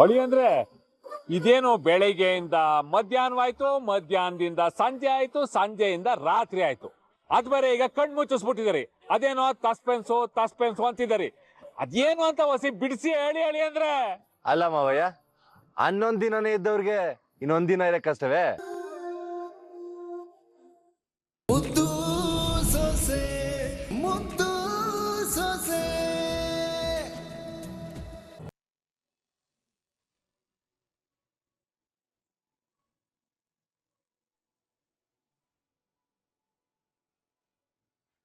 ಹೊಳಿ ಅಂದ್ರೆ ಇದೇನು ಬೆಳಿಗ್ಗೆಯಿಂದ ಮಧ್ಯಾಹ್ನವಾಯ್ತು, ಮಧ್ಯಾಹ್ನದಿಂದ ಸಂಜೆ ಆಯ್ತು, ಸಂಜೆಯಿಂದ ರಾತ್ರಿ ಆಯ್ತು. ಅದ್ ಬೇರೆ ಈಗ ಕಣ್ ಮುಚ್ಚಿಸ್ಬಿಟ್ಟಿದಾರಿ ಅದೇನೋ ತಸ್ಪೆನ್ಸು ತಸ್ಪೆನ್ಸು ಅಂತಿದ್ದಾರೆ. ಅದೇನು ಅಂತ ಹೊಸಿ ಬಿಡಿಸಿ ಹೇಳಿ ಹೇಳಿ ಅಂದ್ರೆ. ಅಲ್ಲ ಮಾವಯ್ಯ, ಹನ್ನೊಂದ್ ದಿನನೇ ಇದ್ದವ್ರಿಗೆ ಇನ್ನೊಂದ್ ದಿನ ಇರಕ್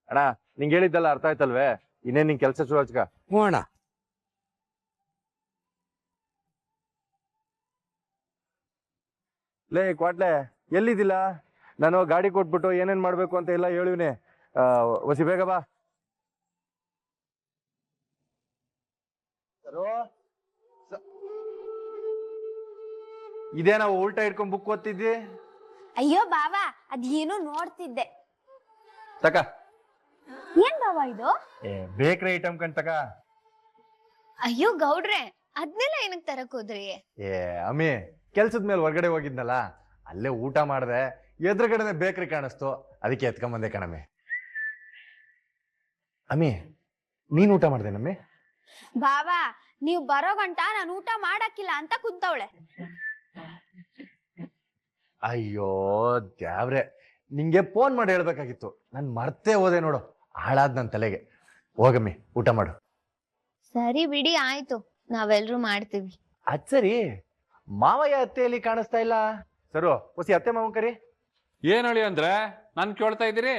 ಅಣ್ಣ ನಿಂಗೆ ಹೇಳಿದ್ದೆಲ್ಲ ಅರ್ಥ ಆಯ್ತಲ್ವೇ? ಇನ್ನೇನ್ ನಿನ್ ಕೆಲಸ ಶುರು ಹಚ್ಕ ಹ್ಞೂ ಅಣ್ಣ. ಲೇ ಕ್ವಾಟ್ಲೆ ಎಲ್ಲಿದ್ದಿಲ್ಲ ನಾನು ಗಾಡಿ ಕೊಟ್ಬಿಟ್ಟು ಏನೇನ್ ಮಾಡ್ಬೇಕು ಅಂತ ಎಲ್ಲ ಹೇಳಿವ್ನೆ. ಆ, ವಸಿ ಬೇಗ ಬಾ. ಇದೇನಾ ಉಲ್ಟಾ ಇಟ್ಕೊಂಡ್ ಬುಕ್ ಓದ್ತಿದ್ದಿ ಅಯ್ಯೋ ಬಾವಾ ಅದೇನೋ ನೋಡ್ತಿದ್ದೆ. ತಕ. ಏನ್ ಬಾವ ಇದು? ಏ ಬೇಕ್ರಿ ಐಟಮ್ ಕಂತಕ? ಅಯ್ಯೋ ಗೌಡ್ರೆ ಅದ್ನೆಲ್ಲ ಏನಕ್ ತರಕ್ ಹೋದ್ರಿ? ಏ ಅಮ್ಮಿ ಕೆಲ್ಸದ ಮೇಲೆ ಹೊರಗಡೆ ಹೋಗಿದ್ನಲ್ಲ ಅಲ್ಲೇ ಊಟ ಮಾಡ್ದೆ ಎದುರುಗಡೆನೆ ಬೇಕ್ರಿ ಕಾಣಿಸ್ತು ಅದಕ್ಕೆ ಎತ್ಕೊಂಬಂದೆ ಕಣಮ್ಮಿ. ಅಮ್ಮಿ ನೀನ್ ಊಟ ಮಾಡ್ದೆ ನಮ್ಮಿ ಬಾವಾ ನೀವ್ ಬರೋ ಗಂಟ ನಾನು ಊಟ ಮಾಡಕ್ಕಿಲ್ಲ ಅಂತ ಕುಂತವಳೆ. ಅಯ್ಯೋ ದ್ಯಾವ್ರೆ ನಿಂಗೆ ಫೋನ್ ಮಾಡಿ ಹೇಳ್ಬೇಕಾಗಿತ್ತು. ನಾನು ಮರ್ತೇ ಹೋದೆ ನೋಡು. ಹಾಳಾದ್ ನನ್ನ ತಲೆಗೆ. ಹೋಗಮ್ಮಿ ಊಟ ಮಾಡು. ಸರಿ ಬಿಡಿ ಆಯ್ತು. ನಾವೆಲ್ರೂ ಮಾಡ್ತೀವಿ. ಅದ್ ಸರಿ. ಮಾವಯ್ಯ ಅತ್ತೆಯಲ್ಲಿ ಕಾಣಿಸ್ತಾ ಇಲ್ಲ. ಸರು ಹೊಸಿ ಅತ್ತೆ ಮಾವ ಕರಿ. ಏನ್ ಹೇಳಿ ಅಂದ್ರೆ? ನಾನು ಕೇಳ್ತಾ ಇದ್ದೀರಿ?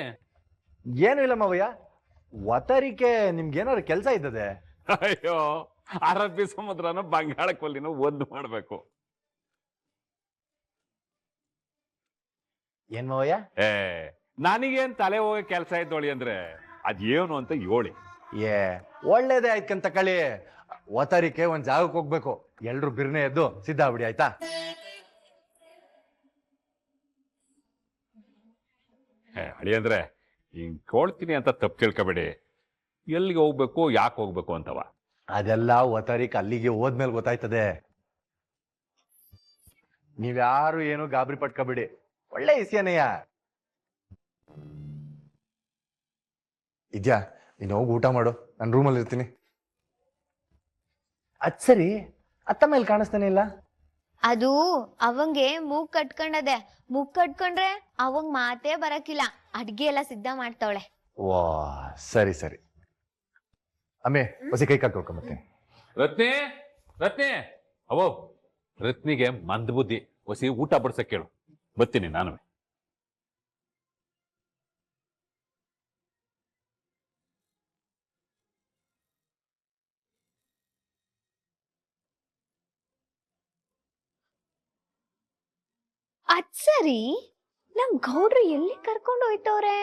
ಏನು ಇಲ್ಲ ಮಾವಯ್ಯ. ಒತ್ತರಿಕೆ ನಿಮ್ಗೇನಾದ್ರು ಕೆಲಸ ಇದ್ದದೆ? ಅಯ್ಯೋ ಅರಬ್ಬಿ ಸಮುದ್ರನ ಬಂಗಾಳ ಕೊಲ್ಲಿನ ಒಂದು ಮಾಡ್ಬೇಕು. ಏನ್ ಮಾವಯ್ಯ? ಏ ನನಗೇನ್ ತಲೆ ಹೋಗೋ ಕೆಲಸ ಇದ್ದೋಳಿ ಅಂದ್ರೆ? ಅದೇನು ಅಂತ ಹೇಳಿ. ಏ ಒಳ್ಳೇದೇ ಆಯ್ತಂತ ಕಳಿ. ಒತ್ತರಿಕೆ ಒಂದ್ ಜಾಗಕ್ಕೆ ಹೋಗ್ಬೇಕು. ಎಲ್ರು ಬಿರ್ನೆ ಎದ್ದು ಸಿದ್ಧ ಆಗ್ಬಿಡಿ ಆಯ್ತಾ? ಹಳಿ ಅಂದ್ರೆ ಹಿಂಗ್ ಕೇಳ್ತೀನಿ ಅಂತ ತಪ್ಪು ತಿಳ್ಕೊಬೇಡಿ. ಎಲ್ಲಿಗೆ ಹೋಗ್ಬೇಕು ಯಾಕೆ ಹೋಗ್ಬೇಕು ಅಂತವ? ಅದೆಲ್ಲ ಒತ್ತರಿಕೆ ಅಲ್ಲಿಗೆ ಹೋದ್ಮೇಲೆ ಗೊತ್ತಾಯ್ತದೆ. ನೀವ್ಯಾರು ಏನು ಗಾಬರಿ ಪಟ್ಕೋಬೇಡಿ. ಒಳ್ಳೆ ಇಸ್ಯಾನಯ್ಯ. ಇದ್ಯಾ? ನೀನು ಹೋಗಿ ಊಟ ಮಾಡು. ನಾನು ರೂಮಲ್ಲಿ ಇರ್ತೀನಿ. ಅದ್ ಸರಿ. ಅತ್ತ ಮೇಲೆ ಕಾಣಿಸ್ತಾನೆ ಇಲ್ಲ? ಅದು ಅವಂಗೆ ಮೂಗ್ ಕಟ್ಕೊಂಡದೆ. ಮೂಗ್ ಕಟ್ಕೊಂಡ್ರೆ ಅವಂಗ್ ಮಾತೇ ಬರಕಿಲ್ಲ. ಅಡ್ಗೆ ಎಲ್ಲ ಸಿದ್ಧ ಮಾಡ್ತಾವಳೆ. ವಾ ಸರಿ ಸರಿ. ಅಮ್ಮೆ ಹೊಸಿ ಕೈ ಮತ್ತೆ. ರತ್ನಿ ರತ್ನಿ. ಅವೋ ರತ್ನಿಗೆ ಮಂದ ಬುದ್ಧಿ. ಹೊಸಿ ಊಟ ಬಡ್ಸಕ್ ಕೇಳು. ಬರ್ತೀನಿ ನಾನು ಅದ್ ಸರಿ. ನಮ್ ಗೌಡ್ರು ಎಲ್ಲಿ ಕರ್ಕೊಂಡು ಹೋಯ್ತವ್ರೆ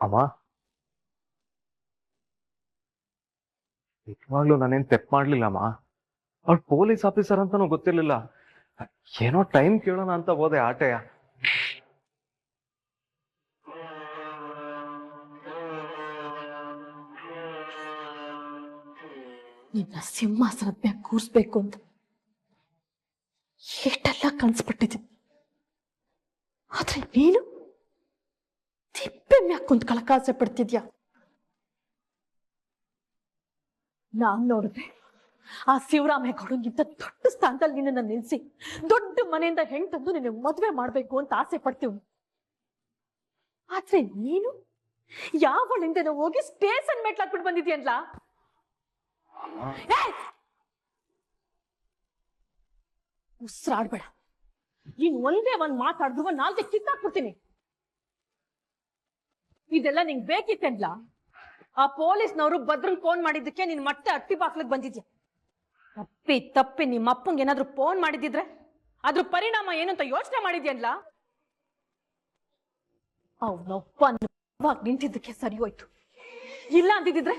ಅಮ್ಮ. ನಿಜವಾಗ್ಲೂ ನಾನೇನ್ ತೆಪ್ ಮಾಡ್ಲಿಲ್ಲಮ್ಮ ಅವ್ಳು ಪೊಲೀಸ್ ಆಫೀಸರ್ ಅಂತಾನು ಗೊತ್ತಿರ್ಲಿಲ್ಲ. ಏನೋ ಟೈಮ್ ಕೇಳೋಣ ಅಂತ ಹೋದೆ ಆಟೆಯ. ನಿನ್ನ ಸಿಂಹಾಸನದ ಮ್ಯಾಗ ಕೂರ್ಸ್ಬೇಕು ಅಂತ. ಎಷ್ಟೆಲ್ಲ ಕನ್ಸ್ಬಿಟ್ಟಿದ್ದೀನಿ ಆದ್ರೆ ನೀನು ತಿಪ್ಪೆ ಮ್ಯಾಕ್ ಕುಂತ್ಕೊಳಕ್ ಆಸೆ ಪಡ್ತಿದ್ಯಾ? ನಾನ್ ನೋಡಿದ್ರೆ ಆ ಶಿವರಾಮೇಗೌಡನಿಗಿಂತ ದೊಡ್ಡ ಸ್ಥಾನದಲ್ಲಿ ನಿನ್ನನ್ನು ನಿಲ್ಲಿಸಿ ದೊಡ್ಡ ಮನೆಯಿಂದ ಹೆಣ್ ತಂದು ನಿನ್ನ ಮದುವೆ ಮಾಡ್ಬೇಕು ಅಂತ ಆಸೆ ಪಡ್ತೀವಿ. ಆದ್ರೆ ನೀನು? ಯಾವಳಿಂದ ಹೋಗಿ ಸ್ಟೇಷನ್ ಮೆಟ್ಲಾಕ್ಬಿಟ್ಟು ಬಂದಿದ್ಯನ್ಲಾ ಉಸಿರಾಡ್ಬೇಡ. ಇನ್ ಒಂದೇ ಒಂದ್ ಮಾತಾಡಿದ್ರು ನಾಲ್ಕೇ ಕಿತ್ತಾಕ್ಬಿಡ್ತೀನಿ. ಇದೆಲ್ಲ ನಿಂಗೆ ಬೇಕಿತ್ತೇನ್ಲ ಆ ಪೊಲೀಸ್ನವರು ಭದ್ರಂಗ್ ಫೋನ್ ಮಾಡಿದ್ದಕ್ಕೆ ನೀನ್ ಮತ್ತೆ ಅಟ್ಟಿ ಬಾಕ್ಲಿಗೆ ಬಂದಿದ್ಯಾ? ತಪ್ಪಿ ತಪ್ಪಿ ನಿಮ್ಮ ಅಪ್ಪಂಗೆ ಏನಾದ್ರೂ ಫೋನ್ ಮಾಡಿದಿದ್ರೆ ಅದ್ರ ಪರಿಣಾಮ ಏನು ಅಂತ ಯೋಚನೆ ಮಾಡಿದ್ಯಲ್ಲ ಅವನಪ್ಪ ನಿಂತಿದ್ದಕ್ಕೆ ಸರಿ ಹೋಯ್ತು. ಇಲ್ಲ ಅಂದಿದ್ರೆ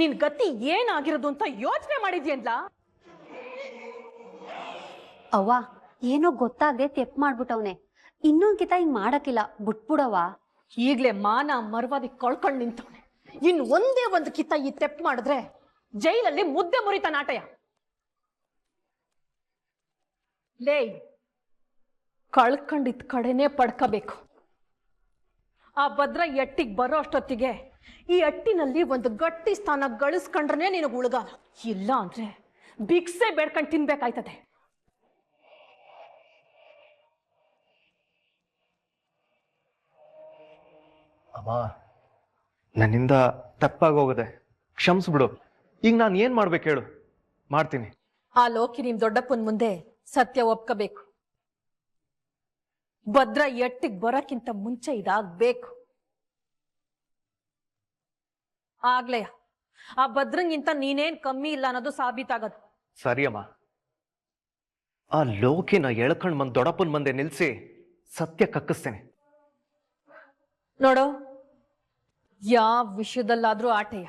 ನಿನ್ ಗತಿ ಏನಾಗಿರೋದು ಅಂತ ಯೋಚನೆ ಮಾಡಿದ್ಯಲ್ಲ ಅವ್ವ ಏನೋ ಗೊತ್ತಾಗದೆ ತೆಪ್ ಮಾಡ್ಬಿಟ್ಟವ್ನೆ. ಇನ್ನೊಂದ್ ಕಿತ ಹಿಂಗ್ ಮಾಡಕ್ಕಿಲ್ಲ ಬಿಟ್ಬಿಡವ ಈಗ್ಲೇ ಮಾನ ಮರ್ವಾದಿ ಕಳ್ಕೊಂಡ್ ನಿಂತವನೆ. ಇನ್ ಒಂದೇ ಒಂದು ಕಿತ ಈ ತೆಪ್ ಮಾಡಿದ್ರೆ ಜೈಲಲ್ಲಿ ಮುದ್ದೆ ಮುರಿತ ನಾಟಯ. ಲೇ ಕಳ್ಕೊಂಡಿದ್ ಕಡೆನೇ ಪಡ್ಕೋಬೇಕು. ಆ ಭದ್ರ ಎಟ್ಟಿಗೆ ಬರೋ ಅಷ್ಟೊತ್ತಿಗೆ ಈ ಅಟ್ಟಿನಲ್ಲಿ ಒಂದು ಗಟ್ಟಿ ಸ್ಥಾನ ಗಳಿಸ್ಕೊಂಡ್ರೆ ನಿನಗೆ ಉಳ್ಗಾಲ ಇಲ್ಲ ಅಂದ್ರೆ ಬಿಕ್ಸೆ ಬೇಡ್ಕೊಂಡು ತಿನ್ಬೇಕಾಯ್ತದೆ. ಅಮ್ಮ ನನ್ನಿಂದ ತಪ್ಪಾಗೋಗದೆ ಕ್ಷಮಿಸ್ಬಿಡು. ಈಗ ನಾನು ಏನ್ ಮಾಡ್ಬೇಕು ಹೇಳು. ಮಾಡ್ತೀನಿ. ಆ ಲೋಕಿ ನಿಮ್ ದೊಡ್ಡಪ್ಪನ ಮುಂದೆ ಸತ್ಯ ಒಪ್ಕೋಬೇಕು. ಭದ್ರ ಎಟ್ಟಿಗೆ ಬರೋಕ್ಕಿಂತ ಮುಂಚೆ ಇದಾಗ್ಬೇಕು. ಆಗ್ಲೆಯ ಆ ಭದ್ರಂಗಿಂತ ನೀನೇನ್ ಕಮ್ಮಿ ಇಲ್ಲ ಅನ್ನೋದು ಸಾಬೀತಾಗದು. ಸರಿಯಮ್ಮ. ಆ ಲೋಕಿನ ಎಳ್ಕಂಡ್ ಬಂದ್ ದೊಡ್ಡಪ್ಪನ ಮುಂದೆ ನಿಲ್ಸಿ ಸತ್ಯ ಕಕ್ಕಿಸ್ತೇನೆ. ನೋಡು ಯಾವ ವಿಷಯದಲ್ಲಾದ್ರೂ ಆಟಯ್ಯ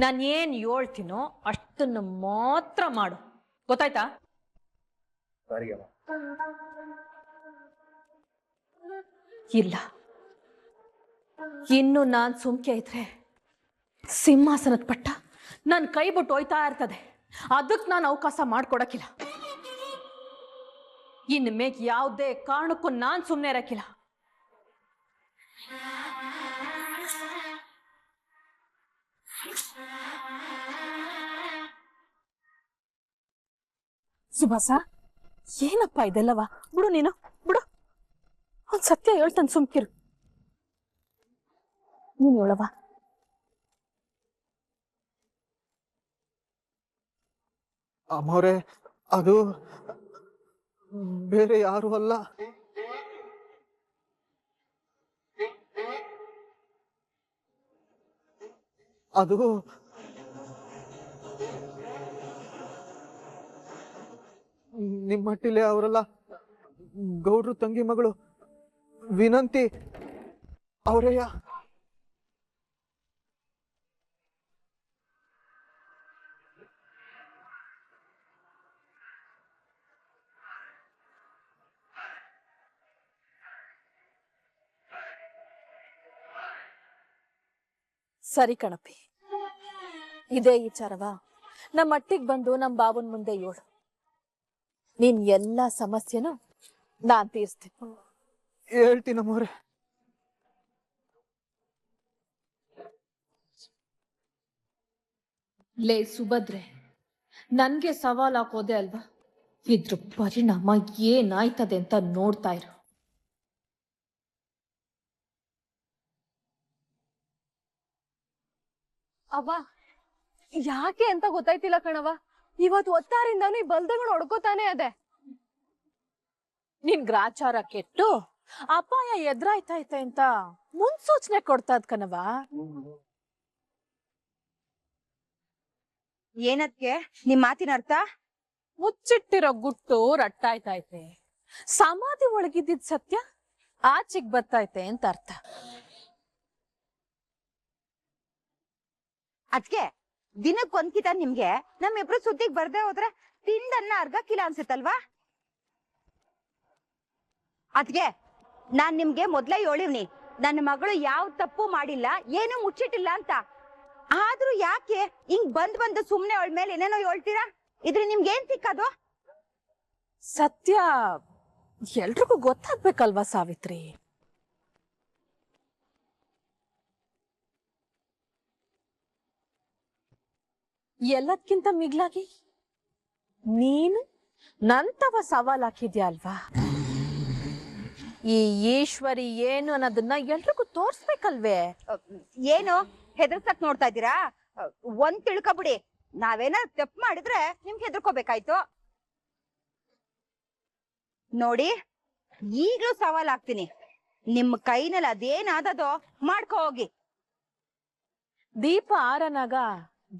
ನಾನು ಏನ್ ಹೇಳ್ತೀನೋ ಅಷ್ಟನ್ನು ಮಾತ್ರ ಮಾಡು. ಗೊತ್ತಾಯ್ತಾ? ಇಲ್ಲ. ಇನ್ನು ನಾನ್ ಸುಮ್ಕೆ ಇದ್ರೆ ಸಿಂಹಾಸನದ ಪಟ್ಟ ನನ್ ಕೈ ಬಿಟ್ಟು ಹೋಯ್ತಾ ಇರ್ತದೆ. ಅದಕ್ಕೆ ನಾನು ಅವಕಾಶ ಮಾಡ್ಕೊಡಕ್ಕಿಲ್ಲ. ಇನ್ನು ಮೇಗ್ ಯಾವುದೇ ಕಾರಣಕ್ಕೂ ನಾನ್ ಸುಮ್ಮನೆ ಇರಕ್ಕಿಲ್ಲ. ಸುಭಾಸ? ಏನಪ್ಪ ಇದೆಲ್ಲವ? ಬಿಡು ನೀನು, ಬಿಡು. ಅವ್ನ್ ಸತ್ಯ ಹೇಳ್ತಾನೆ, ಸುಮ್ಕಿರು. ನೀನು ಹೇಳವ ಅಮ್ಮವ್ರೆ, ಅದು ಬೇರೆ ಯಾರು ಅಲ್ಲ. ಅದು ನಿಮ್ಮಟ್ಟಿಲೆ ಅವರೆಲ್ಲ ಗೌಡ್ರು ತಂಗಿ ಮಗಳು ವಿನಂತಿ ಅವರಯ್ಯ ಸರಿ ಕಣಪಿ ಇದೇ ವಿಚಾರವಾ? ನಮ್ಮ ಮಟ್ಟಿಗೆ ಬಂದು ನಮ್ಮ ಬಾಬನ್ ಮುಂದೆ ಹೇಳು ನೀನ್ ಎಲ್ಲ ಸಮಸ್ಯೆನೂ ನಾನ್ ತೀರ್ಸ್ತೀನಿ. ಹೇಳ್ತೀನಿ ಅಮ್ಮವ್ರೆ ಲೇ ಸುಭದ್ರೆ ನನ್ಗೆ ಸವಾಲ್ ಹಾಕೋದೆ ಅಲ್ವಾ? ಇದ್ರ ಪರಿಣಾಮ ಏನಾಯ್ತದೆ ಅಂತ ನೋಡ್ತಾ ಇರು. ಅವ್ವ ಯಾಕೆ ಅಂತ ಗೊತ್ತಾಯ್ತಿಲ್ಲ ಕಣವ ಇವತ್ತು ಒತ್ತಾರಿಂದಾನು ಈ ಬಲ್ದಗಳು ಹೊಡ್ಕೋತಾನೆ ಅದೆ. ನಿನ್ ಗ್ರಾಚಾರ ಕೆಟ್ಟು ಅಪಾಯ ಎದುರಾಯ್ತೈತೆ ಅಂತ ಮುನ್ಸೂಚನೆ ಕೊಡ್ತಾದ್ ಕಣವ ಏನದ್ಕೆ? ನಿಮ್ ಮಾತಿನ ಅರ್ಥ? ಮುಚ್ಚಿಟ್ಟಿರೋ ಗುಟ್ಟು ರಟ್ಟಾಯ್ತೈತೆ. ಸಮಾಧಿ ಒಳಗಿದ್ದಿದ್ ಸತ್ಯ ಆಚೆಗ್ ಬರ್ತೈತೆ ಅಂತ ಅರ್ಥ. ಅದ್ಕೆ ದಿನಕ್ ಒಂದ್ಕಿತ ನಿಮ್ಗೆ, ನಮ್ಮಿಬ್ರು ಸುದ್ದಿಗ್ ಬರ್ದೆ ಹೋದ್ರೆ ತಿಂಡನ್ನ ಕಿಲ ಅನ್ಸುತ್ತಲ್ವಾ? ಅದ್ಗೆ ನಾನ್ ನಿಮ್ಗೆ ಮೊದ್ಲೇ ಹೇಳಿವ್ನಿ, ನನ್ನ ಮಗಳು ಯಾವ ತಪ್ಪು ಮಾಡಿಲ್ಲ, ಏನು ಮುಚ್ಚಿಟ್ಟಿಲ್ಲ ಅಂತ. ಆದ್ರೂ ಯಾಕೆ ಹಿಂಗ್ ಬಂದ್ ಬಂದು ಸುಮ್ನೆ ಅವಳ ಮೇಲೆ ಏನೇನೋ ಹೇಳ್ತೀರಾ? ಇದ್ರ ನಿಮ್ಗೆ ಏನ್ ಸಿಕ್ಕದು ಸತ್ಯ ಎಲ್ರಿಗೂ ಗೊತ್ತಾಗ್ಬೇಕಲ್ವಾ ಸಾವಿತ್ರಿ? ಎಲ್ಲದಕ್ಕಿಂತ ಮಿಗ್ಲಾಗಿ? ನೀನು ನಂತವ ಸವಾಲ್ ಹಾಕಿದ್ಯಾ ಅಲ್ವಾ ಈ ಈಶ್ವರಿ ಏನು ಅನ್ನೋದನ್ನ ಎಲ್ರಿಗೂ ತೋರ್ಸ್ಬೇಕಲ್ವೇ? ಏನು? ಹೆದರ್ಸಕ್ ನೋಡ್ತಾ ಇದ್ದೀರಾ? ಒಂದ್ ತಿಳ್ಕೊಬಿಡಿ. ನಾವೇನಾದ್ರು ತಪ್ಪು ಮಾಡಿದ್ರೆ ನಿಮ್ಗೆ ಹೆದರ್ಕೋಬೇಕಾಯ್ತು. ನೋಡಿ ಈಗಲೂ ಸವಾಲ್ ಹಾಕ್ತೀನಿ ನಿಮ್ ಕೈನಲ್ಲಿ ಅದೇನಾದದೋ ಮಾಡ್ಕೋ ಹೋಗಿ. ದೀಪ ಆರನಾಗ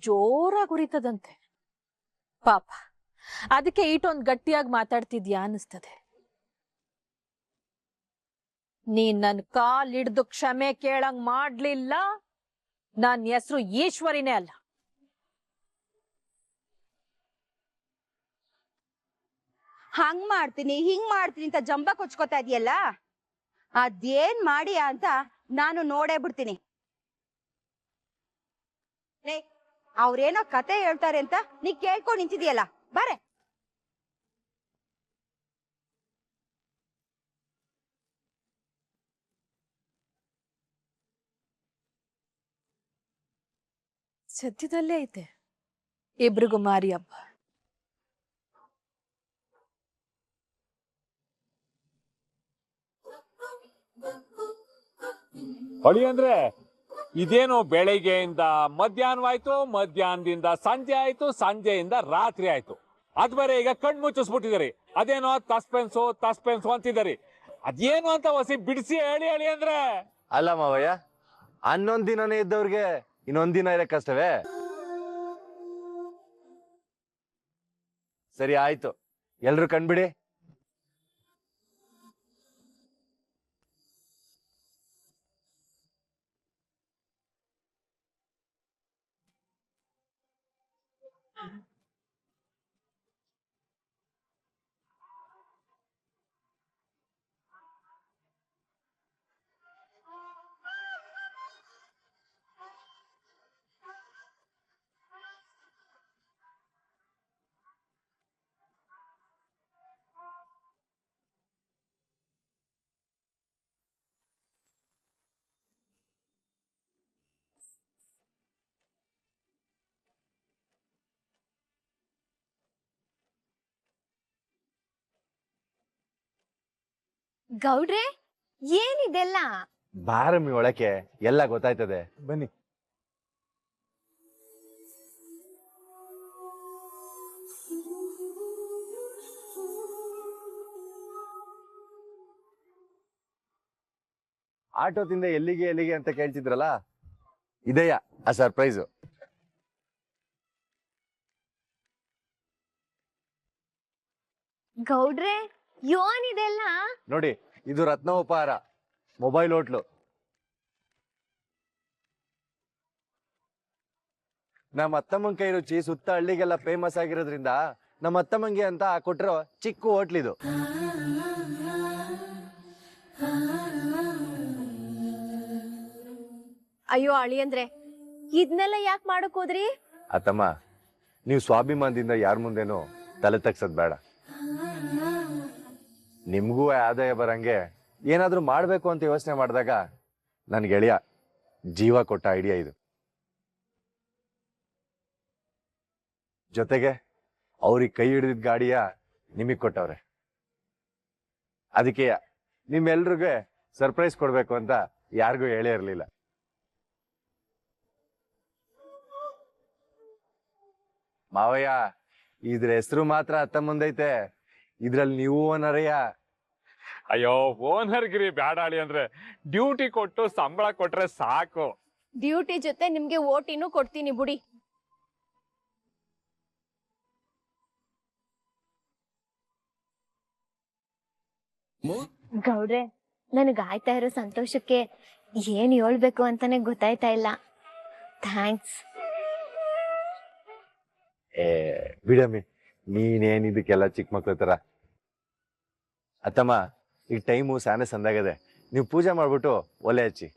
ಜೋರಾಗಿ ಉರಿತದಂತೆ. ಪಾಪ, ಅದಕ್ಕೆ ಈಟೊಂದ್ ಗಟ್ಟಿಯಾಗಿ ಮಾತಾಡ್ತಿದ್ಯಾ ಅನಿಸ್ತದೆ ನೀ ನನ್ ಕಾಲ್ ಹಿಡ್ದು ಕ್ಷಮೆ ಕೇಳಂಗ್ ಮಾಡ್ಲಿಲ್ಲ, ನನ್ ಹೆಸರು ಈಶ್ವರಿನೇ ಅಲ್ಲ. ಹಂಗ್ ಮಾಡ್ತೀನಿ, ಹಿಂಗ್ ಮಾಡ್ತೀನಿ ಅಂತ ಜಂಬ ಕೊಚ್ಕೋತಾ ಇದೆಯಲ್ಲ? ಅದೇನ್ ಮಾಡಿಯಾ ಅಂತ ನಾನು ನೋಡೇ ಬಿಡ್ತೀನಿ. ಅವ್ರೇನೋ ಕತೆ ಹೇಳ್ತಾರೆ ಅಂತ ನೀ ಕೇಳ್ಕೊಂಡ್ ನಿಂತಿದೀಯಲ್ಲ ಬಾರೆ. ಸದ್ಯದಲ್ಲೇ ಐತೆ. ಇಬ್ರಿಗೂ ಮಾರಿ ಹಬ್ಬ. ಹೊಳಿ ಅಂದ್ರೆ ಇದೇನು ಬೆಳಿಗ್ಗೆಯಿಂದ ಮಧ್ಯಾಹ್ನವಾಯ್ತು, ಮಧ್ಯಾಹ್ನದಿಂದ ಸಂಜೆ ಆಯ್ತು, ಸಂಜೆಯಿಂದ ರಾತ್ರಿ ಆಯ್ತು. ಅದ್ ಬೇರೆ ಈಗ ಕಣ್ ಮುಚ್ಚಿಸ್ಬಿಟ್ಟಿದಾರೆ ಅದೇನೋ ತಸ್ಪೆನ್ಸು ತಸ್ಪೆನ್ಸು ಅಂತಿದ್ದಾರೆ. ಅದೇನು ಅಂತ ಹೊಸಿ ಬಿಡಿಸಿ ಹೇಳಿ ಹೇಳಿ ಅಂದ್ರೆ? ಅಲ್ಲ ಮಾವಯ್ಯ, ಹನ್ನೊಂದ್ ದಿನನೇ ಇದ್ದವ್ರಿಗೆ ಇನ್ನೊಂದ್ ದಿನ ಇರಕ್ ಕಷ್ಟವೇ? ಸರಿ, ಆಯ್ತು. ಎಲ್ರು ಕಣ್ಬಿಡಿ. ಗೌಡ್ರೆ ಏನಿದೆಲ್ಲ? ಬಾರಮ್ಮಿ ಒಳಕ್ಕೆ ಎಲ್ಲ ಗೊತ್ತಾಯ್ತದೆ. ಬನ್ನಿ. ಆಟೋದಿಂದ ಎಲ್ಲಿಗೆ ಎಲ್ಲಿಗೆ ಅಂತ ಕೇಳ್ತಿದ್ರಲ್ಲ? ಇದೆಯಾ ಆ ಸರ್ಪ್ರೈಸು ಗೌಡ್ರೆ ಯೋನಿದೆಲ್ಲ? ನೋಡಿ ಇದು ರತ್ನ ಉಪಹಾರ ಮೊಬೈಲ್ ಹೋಟ್ಲು. ನಮ್ಮ ಅತ್ತಮ್ಮನ ಕೈ ರುಚಿ ಸುತ್ತ ಹಳ್ಳಿಗೆಲ್ಲ ಫೇಮಸ್ ಆಗಿರೋದ್ರಿಂದ ನಮ್ಮ ಅತ್ತಮ್ಮಂಗೆ ಅಂತ ಕೊಟ್ಟಿರೋ ಚಿಕ್ಕ ಹೋಟ್ಲಿದು ಅಯ್ಯೋ ಅಳಿ ಅಂದ್ರೆ ಇದನ್ನೆಲ್ಲ ಯಾಕೆ ಮಾಡಕ್ ಹೋದ್ರಿ? ಅತ್ತಮ್ಮ ನೀವು ಸ್ವಾಭಿಮಾನದಿಂದ ಯಾರ ಮುಂದೇನೋ ತಲೆ ತಗ್ಸೋದ್ ಬೇಡ. ನಿಮ್ಗೂ ಆದಾಯ ಬರಂಗೆ ಏನಾದರೂ ಮಾಡಬೇಕು ಅಂತ ಯೋಚನೆ ಮಾಡಿದಾಗ ನನ್ನ ಗೆಳೆಯ ಜೀವ ಕೊಟ್ಟ ಐಡಿಯಾ ಇದು. ಜೊತೆಗೆ ಅವ್ರಿಗೆ ಕೈ ಹಿಡಿದಿದ್ದ ಗಾಡಿಯ ನಿಮಗೆ ಕೊಟ್ಟವ್ರೆ. ಅದಕ್ಕೆ ನಿಮ್ಮೆಲ್ರಿಗೂ ಸರ್ಪ್ರೈಸ್ ಕೊಡಬೇಕು ಅಂತ ಯಾರಿಗೂ ಹೇಳೇ ಇರಲಿಲ್ಲ. ಮಾವಯ್ಯ, ಇದ್ರ ಹೆಸರು ಮಾತ್ರ ಅತ್ತ ಮುಂದೈತೆ. ಇದ್ರಲ್ಲಿ ನೀವು ಓನರಯ್ಯ ಅಯ್ಯೋ ಓನರ್ಗಿರಿ ಬ್ಯಾಡಾಳಿ ಅಂದ್ರೆ ಡ್ಯೂಟಿ ಕೊಟ್ಟು ಸಂಬಳ ಕೊಟ್ರೆ ಸಾಕು. ಡ್ಯೂಟಿ ಜೊತೆ ನಿಮ್ಗೆ ಓಟಿನೂ ಕೊಡ್ತೀನಿ ಬುಡಿ. ಗೌಡ್ರೆ ನನಗ್ ಆಯ್ತಾ ಇರೋ ಸಂತೋಷಕ್ಕೆ ಏನ್ ಹೇಳ್ಬೇಕು ಅಂತಾನೆ ಗೊತ್ತಾಯ್ತಾ ಇಲ್ಲ. ಥ್ಯಾಂಕ್ಸ್ ಏ ಬಿಡಮ್ಮಿ ನೀನೇನ್ ಇದಕ್ಕೆಲ್ಲ ಚಿಕ್ಕ ಮಕ್ಳ ತರ ಅತ್ತಮ್ಮ ಈಗ ಟೈಮು ಸಾನೆ ಸಂದಾಗದೆ ನೀವು ಪೂಜೆ ಮಾಡಿಬಿಟ್ಟು ಒಲೆ ಹಚ್ಚಿ.